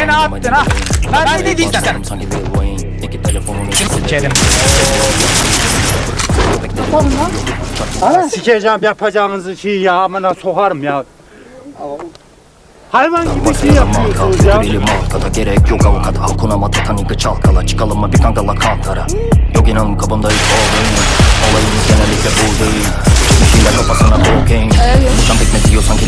Gene attın ha. Ben ne dediysen sen. Sanki Lil Wayne İki telefonun ikisi de Kerim. Sikeceğim yapacağınızı şeyi ya amına sokarım ya. Hayvan gibi şey yapıyorsunuz ya. Bilim altada gerek yok avukata Hakuna Matata nigga çalkala Çıkalım mı bir kankala kantara Yok inan kabında hiç olayım Olayımız genellikle bu değil Çıkmışıyla kafasına kokain Nişan pekmezi yiyor sanki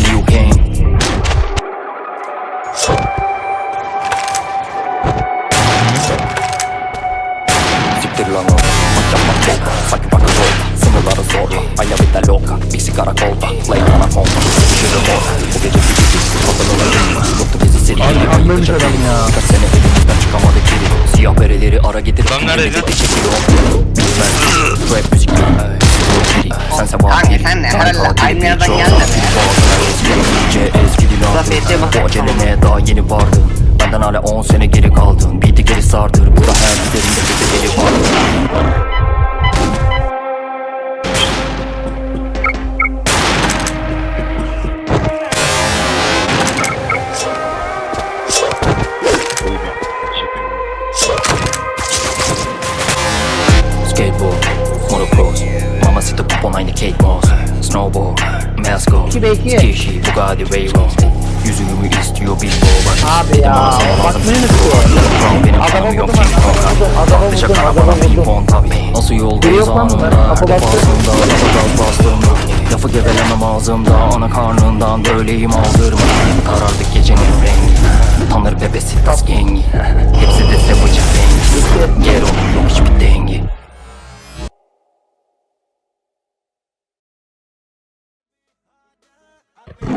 Siktir lan o Bak yapmak yok Sanki bak rol Sınırları zorla Ayla bir de loka Bir sigara kolda Play bana konta Düşürü mor Bu gece bir gibi Kapıları Yoktu bizi Anlamış adam ya. Kaç sene elimizden çıkamadı geri Siyah bereleri ara getir Lan nerede lan? çekiyor Ben Rap müzik Sense de herhalde aynı yerden geldin İyice eskidi Zafiyete bak. Bu acelene daha yeni vardın Benden hala 10 sene geri kaldın Beat'i geri sardır Skateboard, motocross Mamacita pop on aynı Kate Moss Snowboard, Masco Ski Bugatti Veyron Yüzümü istiyor billboard Abi ya, bakmayı unutuyor. Benim Adama vurdum, adama vurdum, adama vurdum, Nasıl yoldayız anında. Defasında gaz bastığımda Lafı gevelemem ağzımda. Ana karnından böyleyim aldırma. Karardık gecenin rengi. Tanır bebesi tas gengi I'm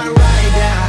a rider,